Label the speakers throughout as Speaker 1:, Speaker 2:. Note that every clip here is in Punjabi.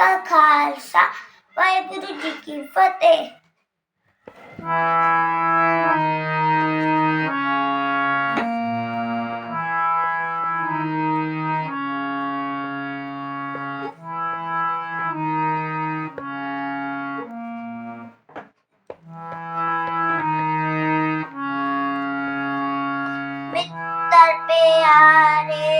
Speaker 1: ਕਾ ਖਾਲਸਾ। ਵਾਹਿਗੁਰੂ ਜੀ ਕੀ ਫਤਿਹ। ਮਿੱਤਰ ਪਿਆਰੇ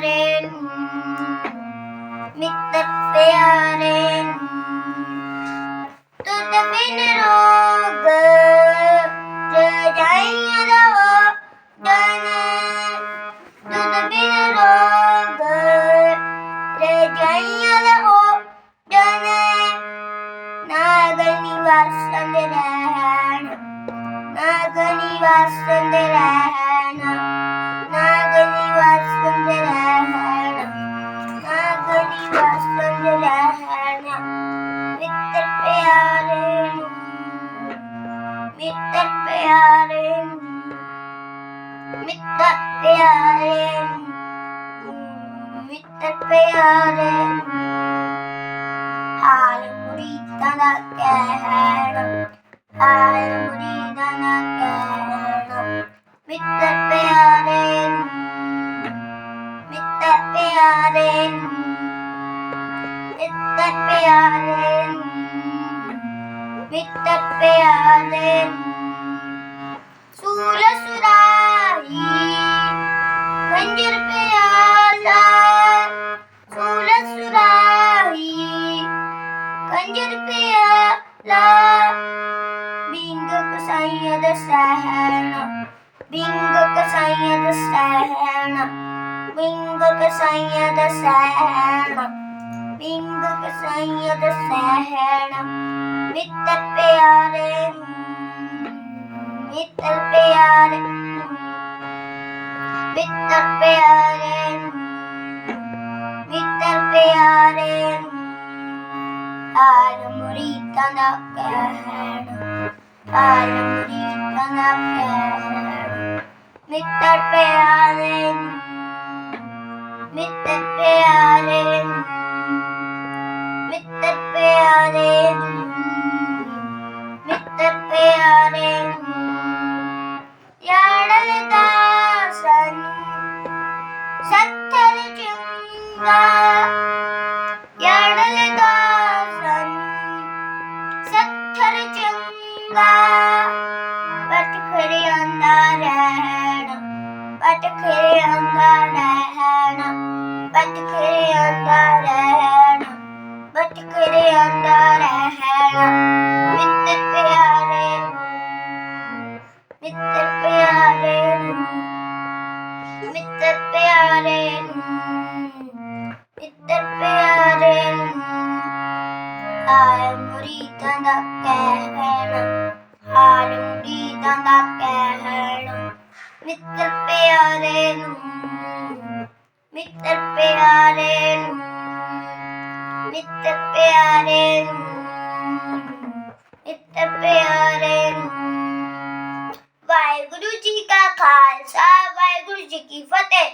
Speaker 1: fairing, meet the fairing, to the winner. بيار مدة بيار مدة بيار حال مريد أنا كهرب حال مريد أنا كهرب مدة بيار مدة بيار مدة بيار مدة بيار ਪਿਆਰੇ ਨੂੰ ਸੂਲ ਸੁਰਾਈ ਕੰਜਰ ਪਿਆਲਾ ਸੂਲ ਸੁਰਾਈ ਕੰਜਰ ਪਿਆਲਾ ਬਿੰਗ ਕਸਾਈਆਂ ਦਾ ਸਹਿਣਾ ਬਿੰਗ ਕਸਾਈਆਂ ਦਾ ਸਹਿਣਾ ਬਿੰਗ ਕਸਾਈਆਂ ਦਾ ਸਹਿਣਾ ਬਿੰਗ ਕਸਾਈਆਂ ਦਾ ਸਹਿਣ ਮਿੱਤਰ ਪਿਆਰੇ Little Bear, Little Bear, Little Bear, Armorita na perna, Armorita na perna, Little Bear, Little Bear. ਪਟ ਖੜੇ ਅੰਦਰ ਰਹਿਣ ਪਟ ਖੜੇ ਅੰਦਰ ਰਹਿਣਾ ਪਟ ਅੰਦਰ ਰਹਿਣ। ਮਿੱਤਰ ਪਿਆਰੇ ਨੂੰ, ਮਿੱਤਰ ਪਿਆਰੇ ਨੂੰ, ਮਿੱਤਰ ਪਿਆਰੇ ਨੂੰ, ਮਿੱਤਰ ਪਿਆਰੇ ਨੂੰ। ਹਾਲ ਮੁਰੀਦਾਂ ਦਾ ਕਹਿਣਾ ਹਾਲ ਮੁਰੀਦਾਂ ਦਾ ਕਹਿਣਾ। ਮਿੱਤਰ ਪਿਆਰੇ ਨੂੰ, ਮਿੱਤਰ ਪਿਆਰੇ ਨੂੰ, ਮਿੱਤਰ ਪਿਆਰੇ ਨੂੰ, ਮਿੱਤਰ ਪਿਆਰੇ ਨੂੰ। ਵਾਹਿਗੁਰੂ ਜੀ ਕਾ ਖਾਲਸਾ, ਵਾਹਿਗੁਰੂ ਜੀ ਕੀ ਫਤਿਹ।